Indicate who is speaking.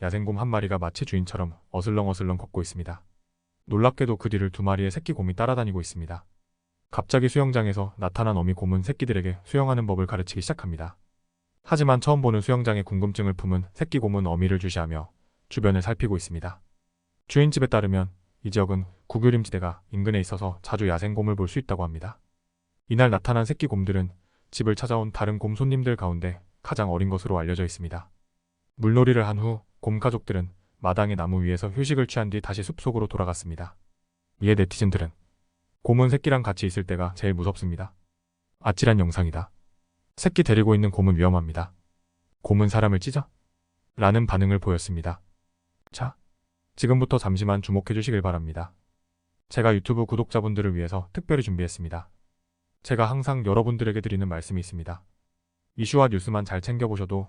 Speaker 1: 야생곰 한 마리가 마치 주인처럼 어슬렁어슬렁 걷고 있습니다. 놀랍게도 그 뒤를 두 마리의 새끼 곰이 따라다니고 있습니다. 갑자기 수영장에서 나타난 어미 곰은 새끼들에게 수영하는 법을 가르치기 시작합니다. 하지만 처음 보는 수영장에 궁금증을 품은 새끼 곰은 어미를 주시하며 주변을 살피고 있습니다. 주인집에 따르면 이 지역은 구규림지대가 인근에 있어서 자주 야생곰을 볼 수 있다고 합니다. 이날 나타난 새끼 곰들은 집을 찾아온 다른 곰 손님들 가운데 가장 어린 것으로 알려져 있습니다. 물놀이를 한 후 곰 가족들은 마당의 나무 위에서 휴식을 취한 뒤 다시 숲속으로 돌아갔습니다. 이에 네티즌들은 곰은 새끼랑 같이 있을 때가 제일 무섭습니다. 아찔한 영상이다. 새끼 데리고 있는 곰은 위험합니다. 곰은 사람을 찢어? 라는 반응을 보였습니다. 자, 지금부터 잠시만 주목해 주시길 바랍니다. 제가 유튜브 구독자분들을 위해서 특별히 준비했습니다. 제가 항상 여러분들에게 드리는 말씀이 있습니다. 이슈와 뉴스만 잘 챙겨보셔도